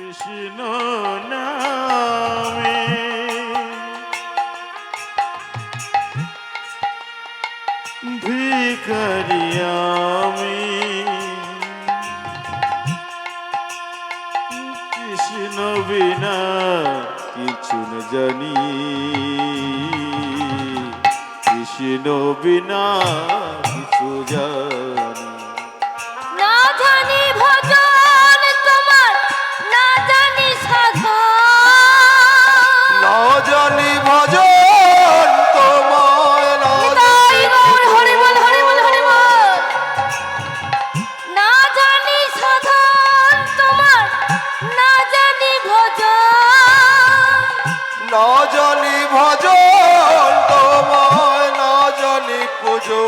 কৃষ্ণ নামে। ভিখারি কৃষ্ণ বিনা কিছু না জানি। কৃষ্ণ বিনা কিছু জানি। না জানি ভজন তোমায় না জানি পুজো।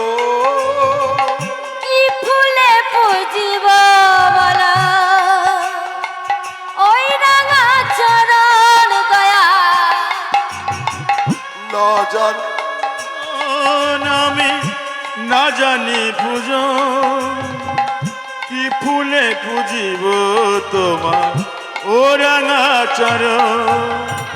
কি ফুলে পুজিব বলা? ওই রাঙা চরণ দয়া। না জান নামে না জানি পুজো। কি ফুলে পুজিব তোমার? ও রাঙা চরণ।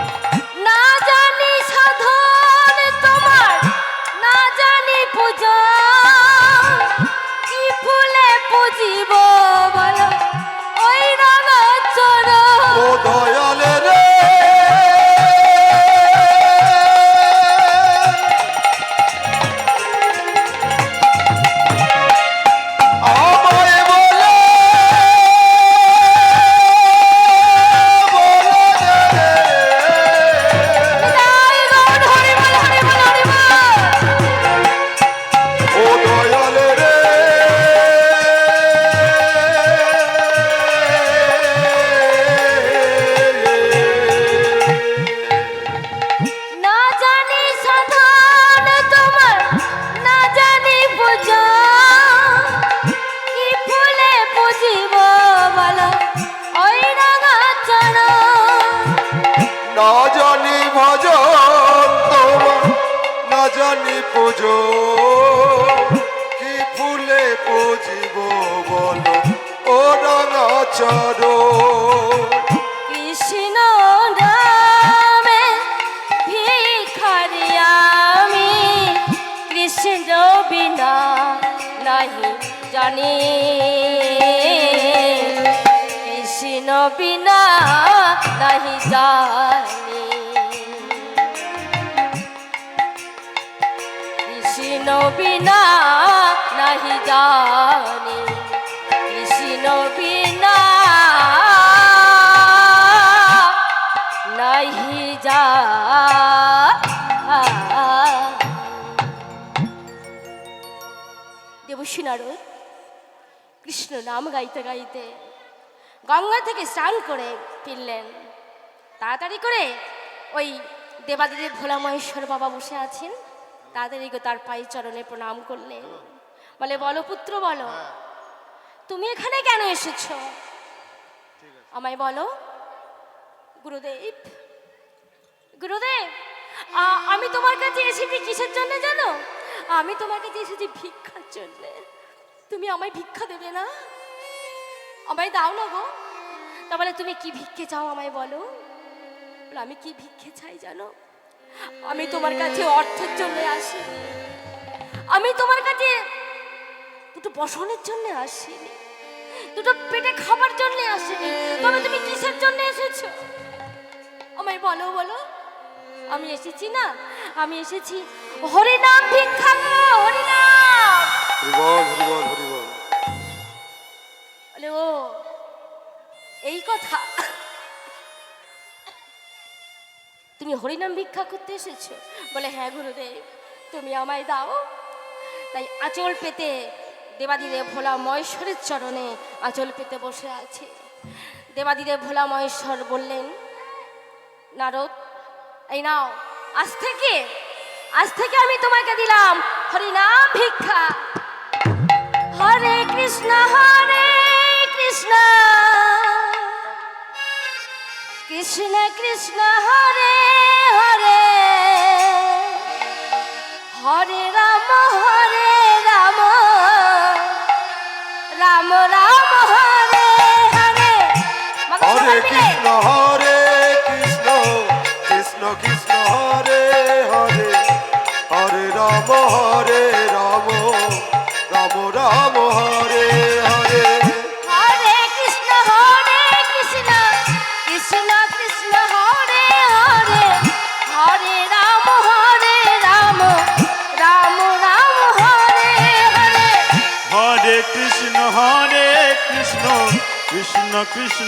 রাঙা চরো কৃষ্ণ নামে ভিখারি আমি। কৃষ্ণ বিনা নাহি জানি। কৃষ্ণ বিনা নাহি জানি। কৃষ্ণ বিনা নাহি জানি। দেবশ্রী নারদ কৃষ্ণ নাম গাইতে গাইতে গঙ্গা থেকে স্নান করে ফিরলেন। তাড়াতাড়ি করে ওই দেবাদেবী ভোলা মহেশ্বর বাবা বসে আছেন। তাড়াতাড়ি তার পায়ে চরণে প্রণাম করলেন। বলে বলো পুত্র বলো তুমি এখানে কেন এসেছ? আমায় বলো গুরুদেব গুরুদেব আমি তোমার কাছে এসেছি কিসের জন্য জানো? আমি তোমার কাছে এসেছি ভিক্ষার জন্য। তুমি আমায় ভিক্ষা দেবে না? আমায় দাও না গো। তাহলে তুমি কি ভিক্ষে চাও আমায় বলো? আমি কি ভিক্ষে চাই জানো? আমি তোমার কাছে অর্থের জন্য আসি আমি তোমার কাছে দুটো বসনের জন্য আসিনি। দুটো পেটে খাবার জন্য আসিনি। তবে তুমি কিসের জন্য এসেছ? আমায় বলো বলো। আমি এসেছি না? আমি এসেছি। হরিনাম ভিক্ষা হরিনাম! বলে ও এই কথা। তুমি হরিনাম ভিক্ষা করতে এসেছ? বলে হ্যাঁ গুরুদেব তুমি আমায় দাও। তাই আঁচল পেতে দেবাদিদেব ভোলা মহেশ্বরের চরণে আঁচল পেতে বসে আছে। দেবাদিদেব ভোলা মহেশ্বর বললেন নারদ এই নাও, আজ থেকে আজ থেকে আমি তোমাকে দিলাম হরিনাম ভিক্ষা। হরে কৃষ্ণ হরে কৃষ্ণ। কৃষ্ণ কৃষ্ণ, হরে হরে। হরে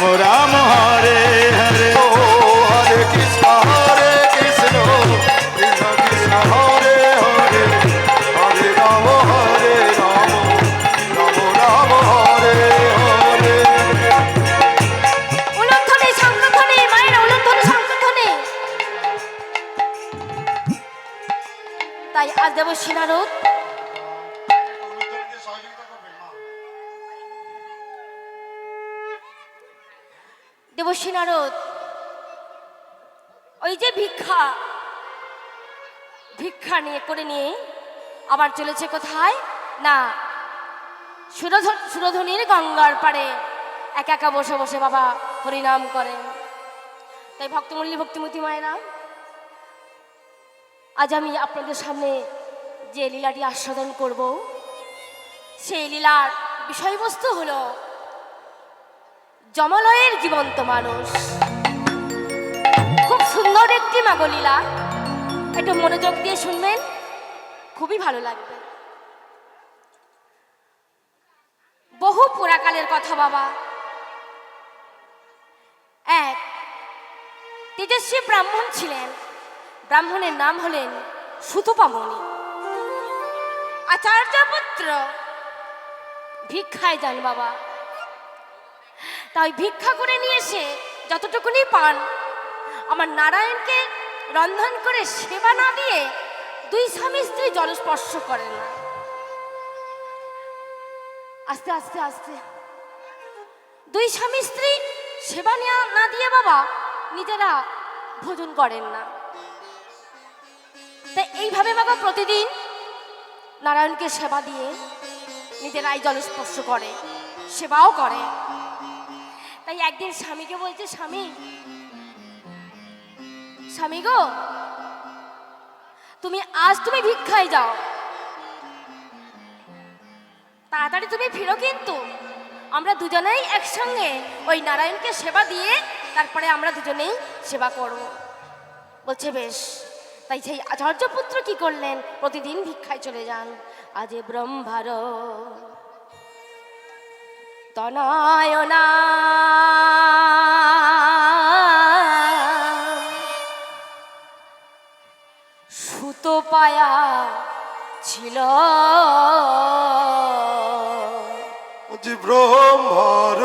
রাম রাম নারদ ওই যে ভিক্ষা ভিক্ষা নিয়ে করে নিয়ে আবার চলেছে কোথায়? না, সুরধ, সুরধনির গঙ্গার পাড়ে একা একা বসে বসে বাবা হরিনাম করেন। তাই ভক্তমল্লী, ভক্তিমতী মায়েরা, আজ আমি আপনাদের সামনে যে লীলাটি আস্বাদন করব, সেই লীলার বিষয়বস্তু হলো জমালয়ের জীবন্ত মানুষ। খুব সুন্দর একটি মাগলীলা। একটু মনোযোগ দিয়ে শুনবেন, খুবই ভালো লাগবে। বহু পুরাকালের কথা, বাবা। এক, তেজস্বী ব্রাহ্মণ ছিলেন। ব্রাহ্মণের নাম হলেন সুতপামণি আচার্য পুত্র ভিক্ষায় যান, বাবা। তাই ভিক্ষা করে নিয়ে এসে যতটুকুনি পান। আমার নারায়ণকে রন্ধন করে সেবা না দিয়ে দুই স্বামী স্ত্রী জলস্পর্শ করেন। না আস্তে আস্তে আস্তে। দুই স্বামী স্ত্রী সেবা না দিয়ে বাবা নিজেরা ভোজন করেন না। তাই এইভাবে বাবা প্রতিদিন নারায়ণকে সেবা দিয়ে নিজেরাই জলস্পর্শ করে, সেবাও করে। তাই একদিন স্বামীকে বলছে, স্বামী স্বামী গো, তুমি আজ তুমি ভিক্ষায় যাও। তাড়াতাড়ি তুমি ফিরো কিন্তু। আমরা দুজনেই একসঙ্গে ওই নারায়ণকে সেবা দিয়ে তারপরে আমরা দুজনেই সেবা করব। বলছে, বেশ, তাই সেই আচার্য পুত্র কি করলেন? প্রতিদিন ভিক্ষায় চলে যান। আজ ব্রহ্মার সুতো পায়া ছিল। যে ব্রহ্মর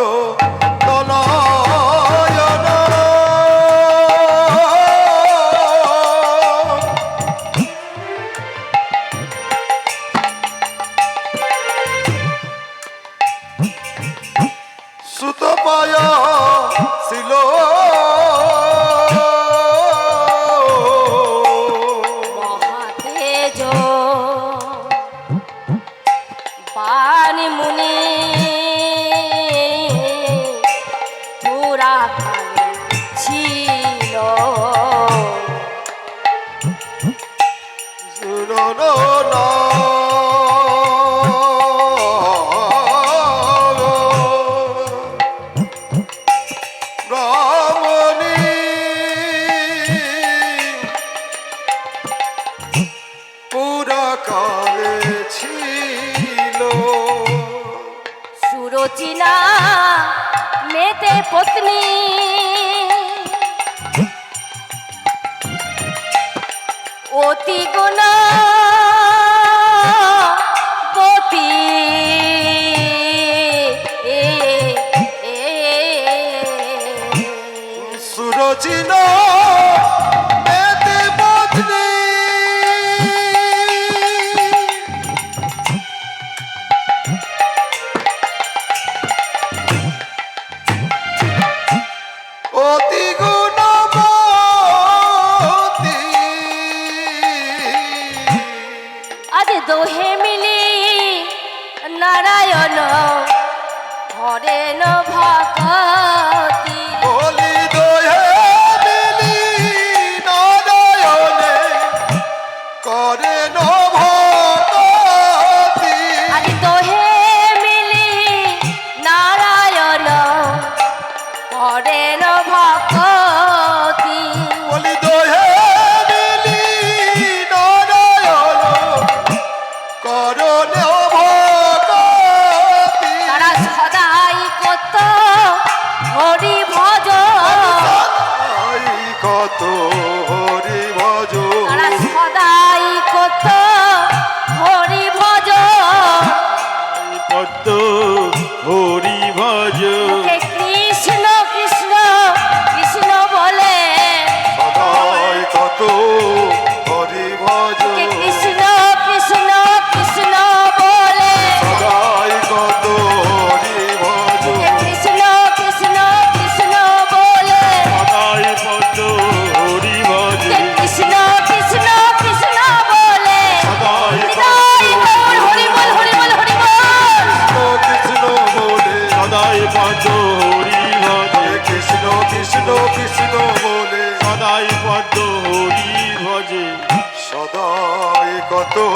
সদাই কত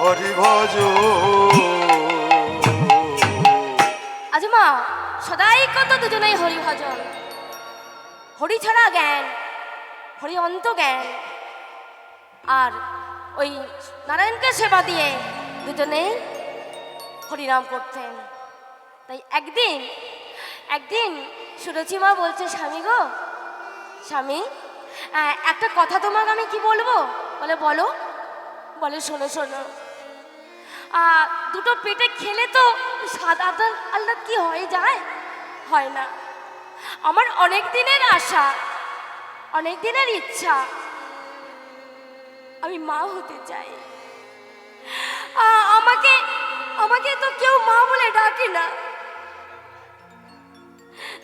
হরি ভজ আজমা, সদাই কত দুজনেই হরি ভজন হরি ছাড়া জ্ঞান, হরি অন্ত জ্ঞান। আর ওই নারায়ণকে সেবা দিয়ে দুজনেই হরিনাম করতেন। তাই একদিন একদিন সুরচিমা বলছে, স্বামী গো, স্বামী একটা কথা তোমাকে আমি কি বলব? বলে, বলো। বলে, শোনো শোনো। দুটো পেটে খেলে তো সাদা আল্লাহ কি হয়ে যায়? হয় না। আমার অনেক দিনের আশা, অনেক দিনের ইচ্ছা, আমি মা হতে চাই। আমাকে আমাকে তো কেউ মা বলে ডাকে না।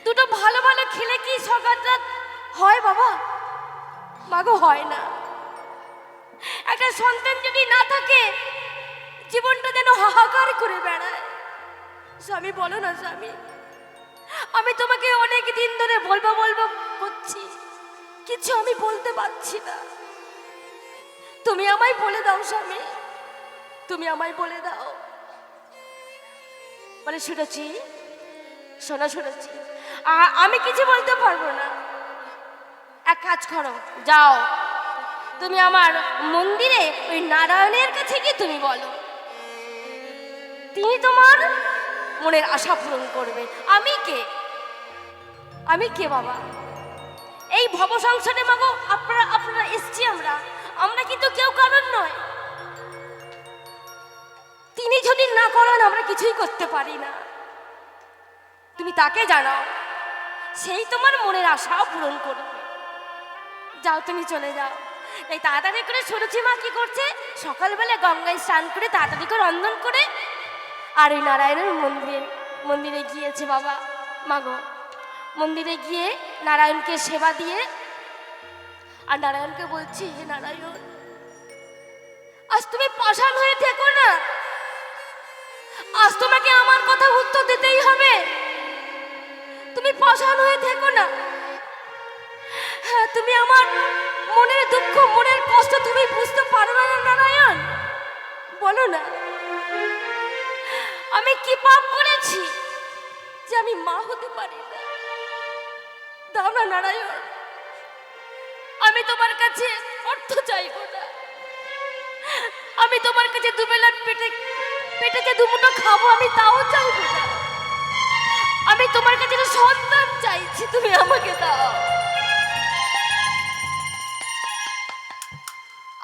দুটো ভালো ভালো খেলে কি সকালটা হয় বাবা? মাগো, হয় না। একটা সন্তান যদি না থাকে, জীবনটা যেন হাহাকার করে বেড়ায়। স্বামী, বলো না স্বামী, আমি তোমাকে অনেক দিন ধরে বলব বলব করছি কিছু আমি বলতে পারছি না। তুমি আমায় বলে দাও স্বামী, তুমি আমায় বলে দাও। বলে, শুনেছি, শোনা, শুনেছি। আমি কিছু বলতে পারব না। এক কাজ করো, যাও। তুমি আমার মন্দিরে ওই নারায়ণের কাছে গিয়ে তুমি বলো। তিনি তোমার মনের আশা পূরণ করবে। আমি কে? আমি কে বাবা? এই ভব সংসারে মাগো, আপনারা আপনারা এসছি আমরা। আমরা কিন্তু কেউ কারণ নয়। তিনি যদি না করেন, আমরা কিছুই করতে পারি না। তুমি তাকে জানাও, সেই তোমার মনের আশা পূরণ করবে। যাও, তুমি চলে যাও। এই তাড়াতাড়ি করে সরুচি মা কি করছে। সকালবেলা গঙ্গায় স্নান করে তাড়াতাড়ি করে রন্ধন করে আর ওই নারায়ণের মন্দির, মন্দিরে গিয়েছে বাবা। মাগো মন্দিরে গিয়ে নারায়ণকে সেবা দিয়ে আর নারায়ণকে বলছি, হে নারায়ণ, আজ তুমি পাষাণ হয়ে থেকো না। আজ তোমাকে আমার কথা উত্তর দিতেই হবে। তুমি পাষাণ হয়ে থেকো না। হ্যাঁ তুমি আমার মনের দুঃখ, মনের কষ্ট তুমি বুঝতে পারবে না নারায়ণ। বলো না। আমি কি পাপ করেছি যে আমি মা হতে পারি না? দাও না নারায়ণ। আমি তোমার কাছে অর্থ চাইব না। আমি তোমার কাছে দুবেলার পেটে পেটে যে দুমুটো খাব, আমি তাও চাইব না। আমি তোমার কাছে সন্তান চাইছি, তুমি আমাকে দাও।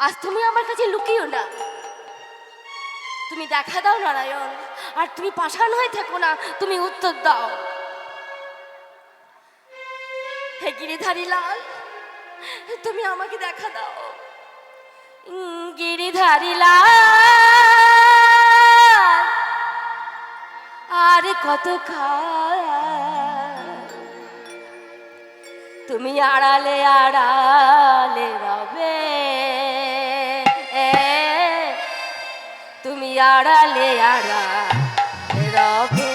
আজ তুমি আমার কাছে লুকিও না। তুমি দেখা দাও নারায়ণ, আর তুমি পাষাণ হয়ে থেকো না, তুমি উত্তর দাও। হে গিরিধারী লাল, তুমি আমাকে দেখা দাও। গিরিধারী লাল, আর কত তুমি আড়ালে আড়ালে রবে আড়ালে আড়া রবে।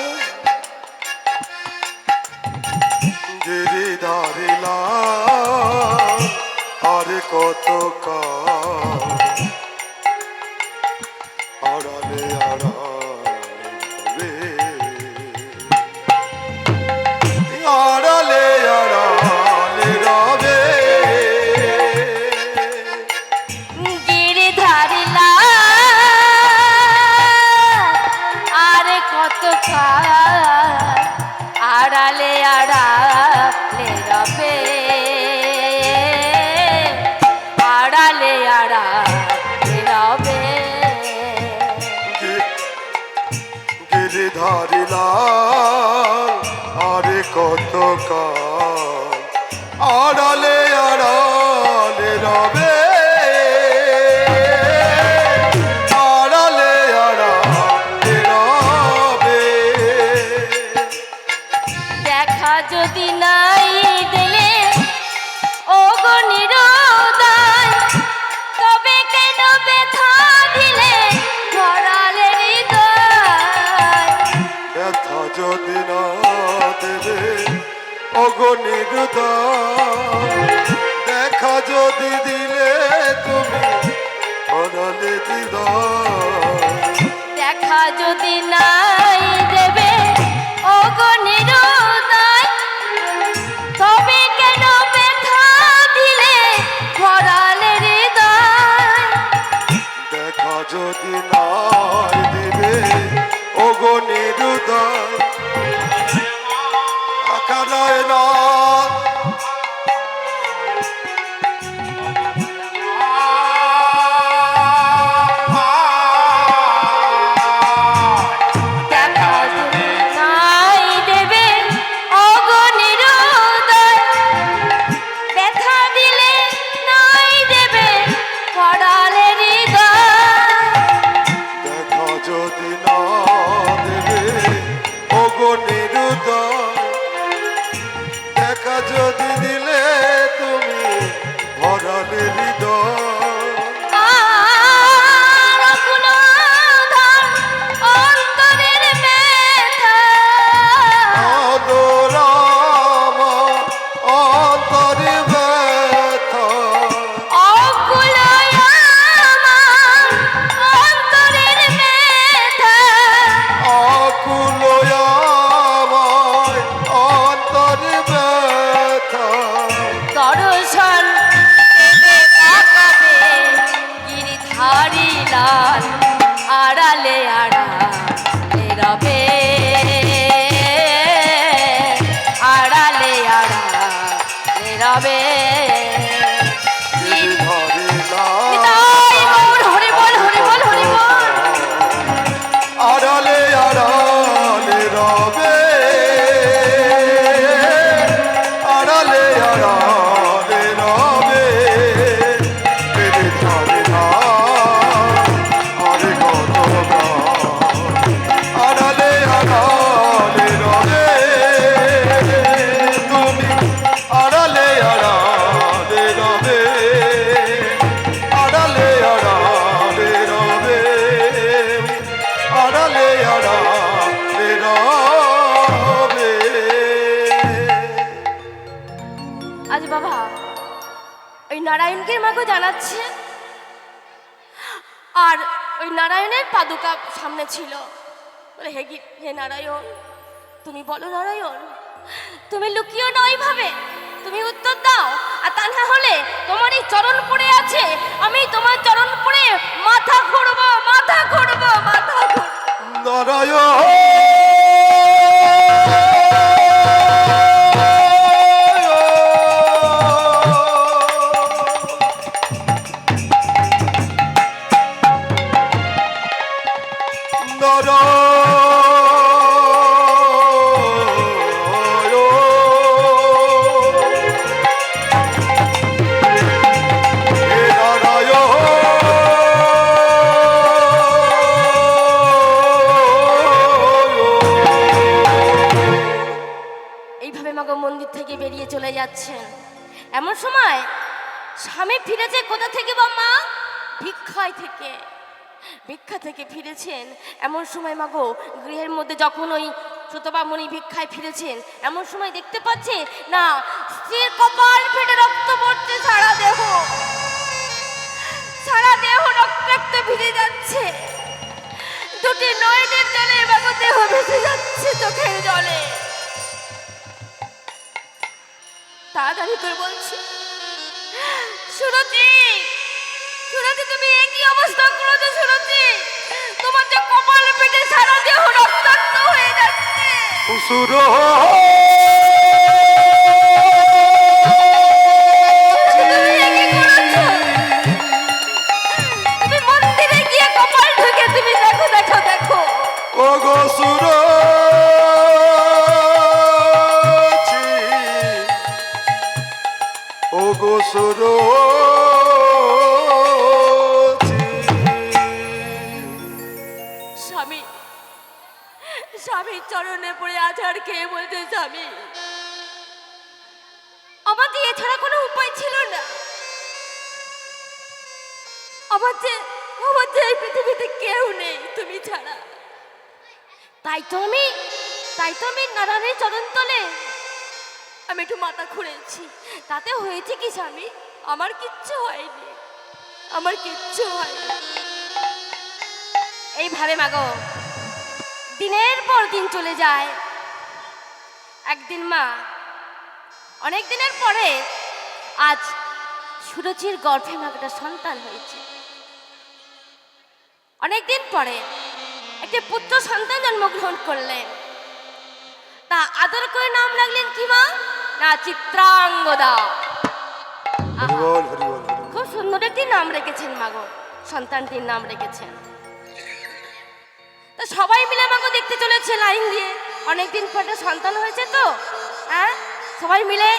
গিরিধারিলা আর কত আড়ালে অগণির দেখা যদি দিলে তুমি অনালে দিদার দেখা যদি নাই নারায়ণকে মাকে জানাচ্ছে। আর ওই নারায়ণের পাদুকা সামনে ছিল। বলে, হে গি- হে নারায়ণ, তুমি বলো নারায়ণ, তুমি লুকিও না ওইভাবে, তুমি উত্তর দাও। আর তা না হলে তোমার এই চরণ পড়ে আছে, আমি তোমার চরণ পড়ে মাথা ঘুরবো মাথা ঘুরবো মাথা ঘুরবো। নারায়ণ! যাচ্ছেন। এমন সময় স্বামী ফিরেছে কোথা থেকে বাম্মা ভিক্ষায় থেকে। ভিক্ষা থেকে ফিরেছেন, এমন সময় মাগো, গৃহের মধ্যে যখন ওই সুতবামণি ভিক্ষায় ফিরেছেন, এমন সময় দেখতে পাচ্ছে না, স্ত্রীর কপাল ফেটে রক্ত পড়ছে, সারা দেহ। সারা দেহ রক্তাক্ত ভিজে যাচ্ছে। দুটি নয়নের জলে মাগো, দেহ ভেসে যাচ্ছে চোখের জলে। তাড়াতাড়ি করে বলছি সুরজি সুরজি তুমি একই অবস্থা করেছ সুরজি তোমার যে কপাল পেটে সারা দেহ রক্তাক্ত হয়ে যাচ্ছে। উসুর তুমি একই করেছ। খেয়ে বলতে স্বামী আমার এছাড়া কোনো উপায় ছিল না। আমার যে আমার যে এই পৃথিবীতে কেউ নেই তুমি ছাড়া। তাই তো আমি, তাই তো আমি নারায়ণের চরণ তলে আমি একটু মাথা খুঁড়েছি তাতে হয়েছে কি স্বামী? আমার কিচ্ছু হয়নি। আমার কিচ্ছু হয়নি। এইভাবে মাগো, দিনের পর দিন চলে যায়। একদিন মা অনেক দিনের পরে আজ সুরজির গর্ভে মাগটা সন্তান হয়েছে। অনেকদিন পরে একটি পুত্র সন্তান জন্মগ্রহণ করলেন। তা আদর করে নাম রাখলেন কি মা? না চিত্রাঙ্গদা। খুব সুন্দর একটি নাম রেখেছেন মাগো সন্তানটির নাম রেখেছেন। তা সবাই মিলে আমাকে দেখতে চলেছে লাইন দিয়ে। অনেকদিন পরে সন্তান হয়েছে তো হ্যাঁ? সবাই মিলে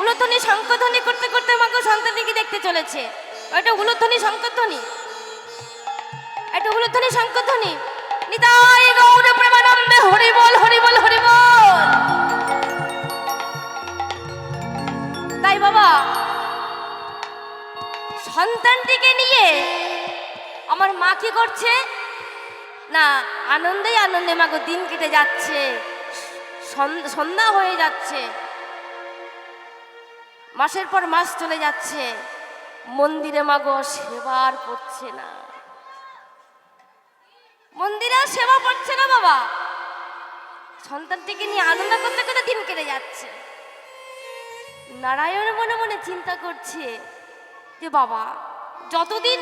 উলধ্বনি শঙ্কধ্বনি করতে করতে আমাকে সন্তানটিকে দেখতে চলেছে? ওইটা উলধ্বনি শঙ্কধ্বনি একটা উলধ্বনি শঙ্কধ্বনি নিতাই গৌর প্রেমানন্দে হরি বল হরি বল হরি বল তাই বাবা, সন্তানটিকে নিয়ে আমার মা কি করছে? না আনন্দে আনন্দে মাগো দিন কেটে যাচ্ছে। সন্ধ্যা হয়ে যাচ্ছে। মাসের পর মাস চলে যাচ্ছে। মন্দিরে মাগো সেবার পড়ছে না। মন্দিরে সেবা পড়ছে না বাবা। সন্তানটিকে নিয়ে আনন্দ করতে করতে দিন কেটে যাচ্ছে। নারায়ণ মনে মনে চিন্তা করছে যে, বাবা, যতদিন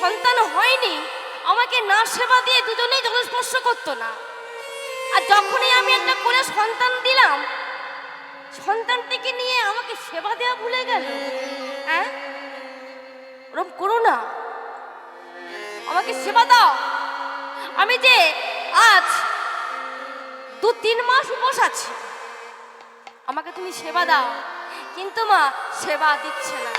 সন্তান হয়নি, আমাকে না সেবা দিয়ে দুজনেই জলস্পর্শ করতো না। আর যখনই আমি একটা করে সন্তান দিলাম, সন্তানটিকে নিয়ে আমাকে সেবা দেওয়া ভুলে গেল। হ্যাঁ? ওরম করো না। আমাকে সেবা দাও। আমি যে আজ দু তিন মাস উপোস আছি। আমাকে তুমি সেবা দাও। কিন্তু মা, সেবা দিচ্ছে না।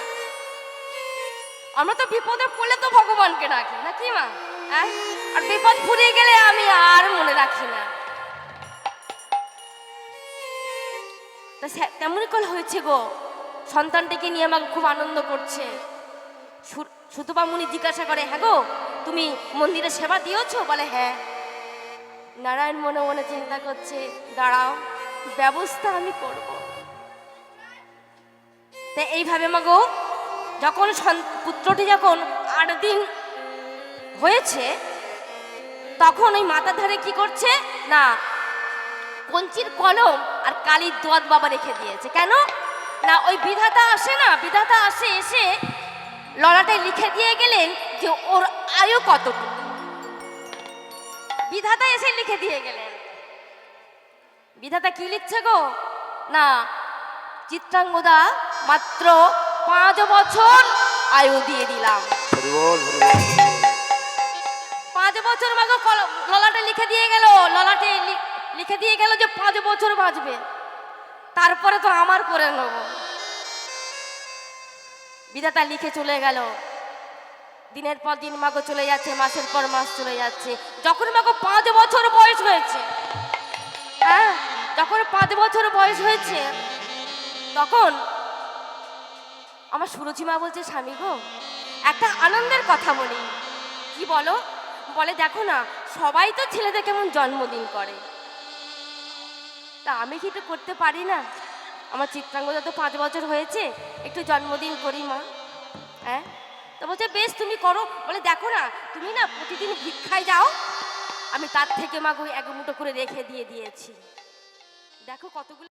আমরা তো বিপদে পড়লে তো ভগবানকে ডাকি। নাকি মা? হ্যাঁ? আর বিপদ ফুরিয়ে গেলে আমি আর মনে রাখি না। তা তেমনই কল হয়েছে গো? সন্তানটিকে নিয়ে আমাকে খুব আনন্দ করছে। সুতপা মুনি জিজ্ঞাসা করে হ্যাঁ গো, তুমি মন্দিরে সেবা দিয়েছ? বলে হ্যাঁ। নারায়ণ মনে মনে চিন্তা করছে, দাঁড়াও, ব্যবস্থা আমি করব। তা এইভাবে মাগো যখন পুত্রটি যখন আট দিন হয়েছে, তখন ওই মাথার ধারে কি করছে? না কঞ্চির কলম আর কালির দোয়াত বাবা রেখে দিয়েছে। কেন? না ওই বিধাতা আসে না? বিধাতা আসে এসে লড়াটায় লিখে দিয়ে গেলেন যে ওর আয়ু কতটুকু? বিধাতা এসে লিখে দিয়ে গেলেন। বিধাতা কি লিখছে গো? না চিত্রাঙ্গদা মাত্র পাঁচ বছর আয়ু দিয়ে দিলাম। পাঁচ বছর মাগো ললাটে লিখে দিয়ে গেল। ললাটে লিখে দিয়ে গেল যে পাঁচ বছর বাঁচবে। তারপরে তো আমার করে নেব। বিধাতা লিখে চলে গেল। দিনের পর দিন মাগো চলে যাচ্ছে, মাসের পর মাস চলে যাচ্ছে। যখন মাগো পাঁচ বছর বয়স হয়েছে হ্যাঁ যখন পাঁচ বছর বয়স হয়েছে, তখন আমার সুরজিমা বলছে, স্বামী গো, একটা আনন্দের কথা বলি। কি বলো? বলে, দেখো না, সবাই তো ছেলেদের কেমন জন্মদিন করে। তা আমি কি তো করতে পারি না? আমার চিত্রাঙ্গদা তো পাঁচ বছর হয়েছে, একটু জন্মদিন করি মা। হ্যাঁ? তো বলছে, বেশ, তুমি করো। বলে, দেখো না, তুমি না প্রতিদিন ভিক্ষায় যাও। আমি তার থেকে মাগুই এক মুঠো করে রেখে দিয়ে দিয়েছি। দেখো কতগুলো